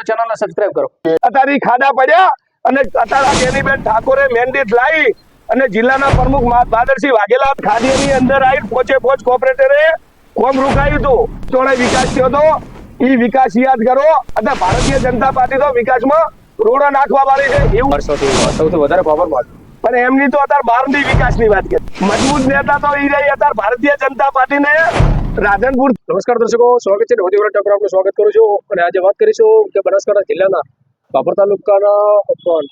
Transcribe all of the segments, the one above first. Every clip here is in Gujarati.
તો ચેનલને સબસ્ક્રાઇબ કરો. અત્યારે ખાડા પડ્યા અને અત્યારે કેનીબેન ઠાકોરે મેન્ડેટ લાવી અને જિલ્લાના પ્રમુખ બાદરસિંહ વાઘેલા ખાડીની અંદર આવી પોચે પોચ કોર્પોરેટરે કોમ રોકાયું હતું. જોડે વિકાસ થયો હતો. એ વિકાસ યાદ કરો. અને ભારતીય જનતા પાર્ટી તો વિકાસમાં રોડો નાખવા વાળી છે. એવું સૌથી વધારે પાવરમાં પણ એમની તો અત્યારે બહારની વિકાસની વાત કરી. મજબૂત નેતા તો એ રહી અત્યારે ભારતીય જનતા પાર્ટીને રાધનપુર. નમસ્કાર દર્શકો, સ્વાગત છે નવજી ટાપર આપનું સ્વાગત કરું છું અને આજે વાત કરીશું કે બનાસકાંઠા જિલ્લાના બાબર તાલુકાના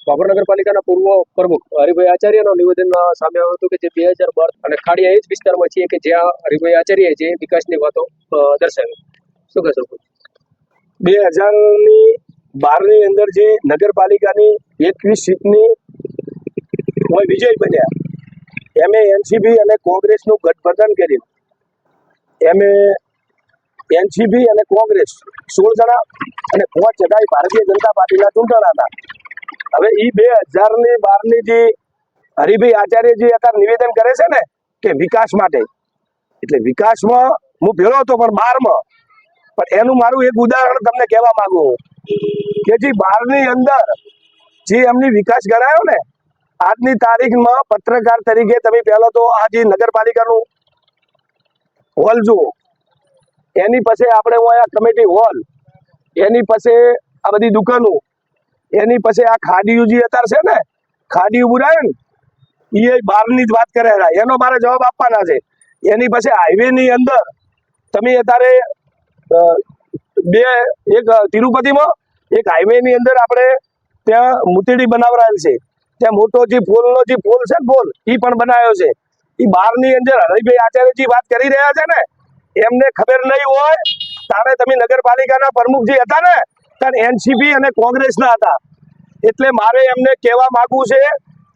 બાબર નગરપાલિકાના પૂર્વ પ્રમુખ હરિભાઈ આચાર્યના નિવેદન સામે આવ્યું હતું કે જે બે હજાર બાર અને ખાડિયા એ જ વિસ્તારમાં છીએ કે જ્યાં હરિભાઈ આચાર્ય જે વિકાસની વાતો દર્શાવી. શું કહેશો? બે હજારની બારની અંદર જે નગરપાલિકાની એકવીસ સીટની વિજય બન્યા, એમે એનસીબી અને કોંગ્રેસનું ગઠબંધન કર્યું. એમે એનસીપી અને કોંગ્રેસ સોળ જણા અને પાંચ જણા ભારતીય જનતા પાર્ટીના ચૂંટાણા હતા. હવે એ બે હજારની બારની જે હરિભાઈ આચાર્ય જે અત્યારે નિવેદન કરે છે ને કે વિકાસ માટે. એટલે વિકાસમાં હું ભેળો હતો પણ બારમાં. પણ એનું મારું એક ઉદાહરણ તમને કહેવા માંગુ કે જે બારની અંદર જે એમની વિકાસ કરાયો ને, આજની તારીખમાં પત્રકાર તરીકે તમે પહેલા તો આ જે નગરપાલિકાનું હોલ જુઓ. એની પાસે આપણે અહીંયા કમિટી હોલ, એની પાસે આ બધી દુકાનો, એની પાસે આ ખાડીયું જે અત્યારે છે ને ખાડીયું બુરાય ને એ બહારની જ વાત કરે. એનો મારે જવાબ આપવાના છે. એની પાસે હાઈવેની અંદર તમે અત્યારે બે, એક તિરુપતિમાં, એક હાઈવેની અંદર આપણે ત્યાં મૂતેડી બનાવરાયેલ છે. ત્યાં મોટો જે ફોલનો જે ફોલ છે ને ફોલ એ પણ બનાવ્યો છે. એ બહારની અંદર હરિભાઈ આચાર્યજી વાત કરી રહ્યા છે ને, એમને ખબર નહીં હોય, તારે તમે નગરપાલિકાના પ્રમુખ જે હતા ને ત્યારે એનસીપી અને કોંગ્રેસના હતા. એટલે મારે એમને કહેવા માંગવું છે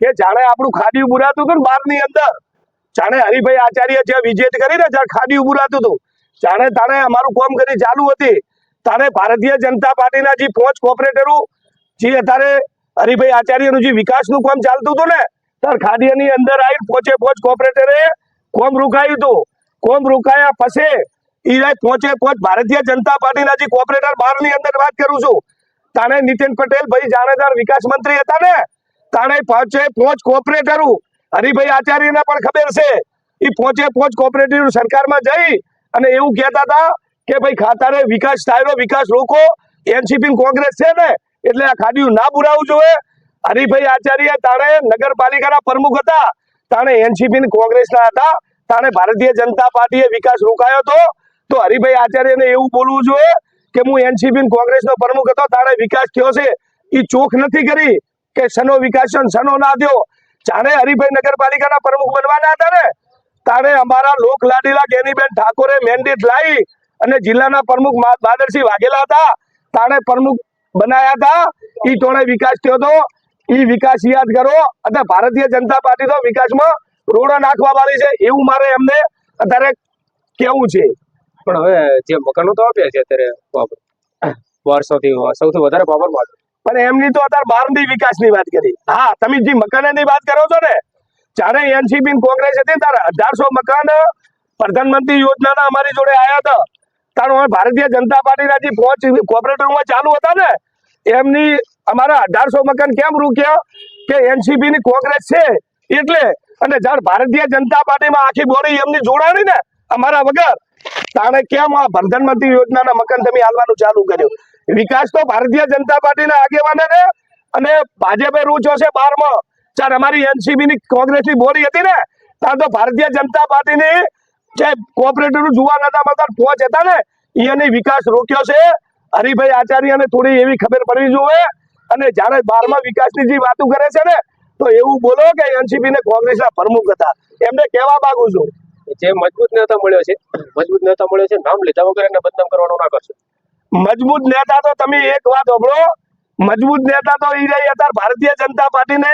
કે જાણે આપણું ખાડી બુરાતું હતું ને બહારની અંદર. જાણે હરિભાઈ આચાર્ય જે વિજેત કરી ને જ્યારે ખાડી ઉભુરાતું હતું. જાણે તારે અમારું કોમ કરી ચાલુ હતી. તારે ભારતીય જનતા પાર્ટીના જે પોચ કોર્પોરેટરો, જે અત્યારે હરિભાઈ આચાર્યનું જે વિકાસનું કામ ચાલતું હતું ને ત્યારે ખાડીયાની અંદર આવી પોચે પોચ કોપરેટરે કોમ રોકાયું હતું. કોમ રોકાયા પછી ઈરાય પોચે પોચ ભારતીય જનતા પાર્ટીના જે કોર્પોરેટર બહારની અંદર વાત કરું છું. તાણે નીતિન પટેલ ભાઈ જાણેદાર વિકાસ મંત્રી હતા ને, તાણે પોચે પોચ કોપરેટરો, હરિભાઈ આચાર્યને પણ ખબર છે. એ પોચે પોચ કોપરેટિવ સરકારમાં જઈ અને એવું કહેતા હતા કે ભાઈ ખાતારે વિકાસ થાય વિકાસ રોકો, એનસીપી કોંગ્રેસ છે ને, એટલે આ ખાડીયું ના બુરાવવું જોઈએ. હરિભાઈ આચાર્ય તાણે નગરપાલિકાના પ્રમુખ હતા. તાણે એનસીપી કોંગ્રેસના હતા. તાણે ભારતીય જનતા પાર્ટીએ વિકાસ રોકાયો હતો. તો હરિભાઈ આચાર્યને એવું બોલવું જોઈએ કે હું એનસીપી કોંગ્રેસનો પ્રમુખ હતો, તાણે વિકાસ થયો છે. એ ચોખ નથી કરી કે સનો વિકાસ સનો ના થયો. જાણે હરિભાઈ નગરપાલિકાના પ્રમુખ બનવાના હતા ને. તારે અમારા લોક લાડીલા ગેનીબેન ઠાકોરે મેન્ડેટ લાવી અને જિલ્લાના પ્રમુખ બાદરસિંહ વાઘેલા હતા. તાણે પ્રમુખ બનાયા હતા. એ તોણે વિકાસ થયો હતો. ઈ વિકાસ યાદ કરો અને ભારતીય જનતા પાર્ટી તો વિકાસમાં રોડો નાખવા વાળી છે એવું મારે એમને અત્યારે કેવું છે. પણ હવે જે મકાનો તો આપ્યા છે અત્યારે બાબર વર્ષોથી સૌથી વધારે પાવરમાં પણ એમની તો અત્યારે બહારની વિકાસની વાત કરી. હા તમે જે મકાનની વાત કરો છો ને જ્યારે એનસીપી કોંગ્રેસ હતી ત્યારે અઢારસો મકાન પ્રધાનમંત્રી યોજનાના અમારી જોડે આવ્યા હતા. તારો ભારતીય જનતા પાર્ટીના જે પાંચ કોર્પોરેટરમાં ચાલુ હતા ને એમની અમારા અઢારસો મકાન કેમ રૂક્યા? કે એનસીપી ની કોંગ્રેસ છે, એટલે, અને જાણ ભારતીય જનતા પાર્ટીમાં આખી બોડી એમની જોડાણી ને અમારા વગર. તાણે કેમ આ પ્રધાનમંત્રી યોજનાના મકાન તમે હાલવાનું ચાલુ કર્યું? વિકાસ તો ભારતીય જનતા પાર્ટીના આગેવાને ને, અને ભાજપે રૂચો છે બારમાં. ચાર અમારી એનસીબી ની કોંગ્રેસની બોડી હતી ને, ત્યાં તો ભારતીય જનતા પાર્ટીની જે કોઓપરેટિવ જોવા નતા મળતા પહોંચ હતા ને એની વિકાસ રોક્યો છે. હરિભાઈ આચાર્યને થોડી એવી ખબર પડવી જોઈએ. અને જ્યારે બારમા વિકાસની જે વાતો કરે છે ને તો એવું બોલો કે એનસીપી ને કોંગ્રેસના પ્રમુખ હતા. એમને કહેવા માંગુ છું. જે મજબૂત નેતા મળ્યો છે મજબૂત નેતા મળ્યો છે નામ લીધા વગર એને બદનામ કરવાનું ના કરશો. મજબૂત નેતા તો તમે એક વાત સાંભળો મજબૂત નેતા તો ઈ રહ્યા અત્યારે ભારતીય જનતા પાર્ટીને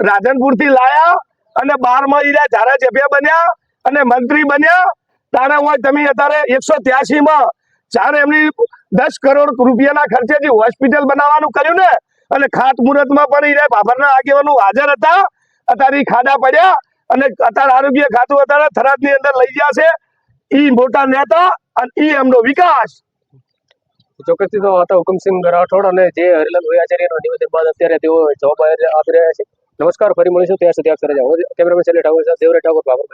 રાધનપુરથી લાયા અને બારમાં ઈ રહ્યા ધારાસભ્ય બન્યા અને મંત્રી બન્યા. તારે હોય તમે અત્યારે એકસો ત્યાસી માં જ્યારે એમની દસ કરોડ રૂપિયાના ખર્ચે જે હોસ્પિટલ બનાવવાનું કર્યું ને, અને ખાત મુહૂર્તમાં પણ એ બાબરના આગેવાનો હાજર હતા અત્યારે ખાડા પડ્યા, અને અત્યારે આરોગ્ય ખાતું અત્યારે થરાદની અંદર લઈ ગયા છે. ઈ મોટા નેતા અને ઈ એમનો વિકાસ. ચોક્કસથી તો હતા હુકમસિંહ રાઠોડ અને જે હરિલાલ આચાર્યના નિવેદન બાદ અત્યારે તેઓ જવાબ આપી રહ્યા છે. નમસ્કાર, ફરી મળીશું. ત્યાં સુધી આપ સર કેમેરામેન શૈલેષ ઠાકોર સાહેબ દેવરે ઠાકોર બાબર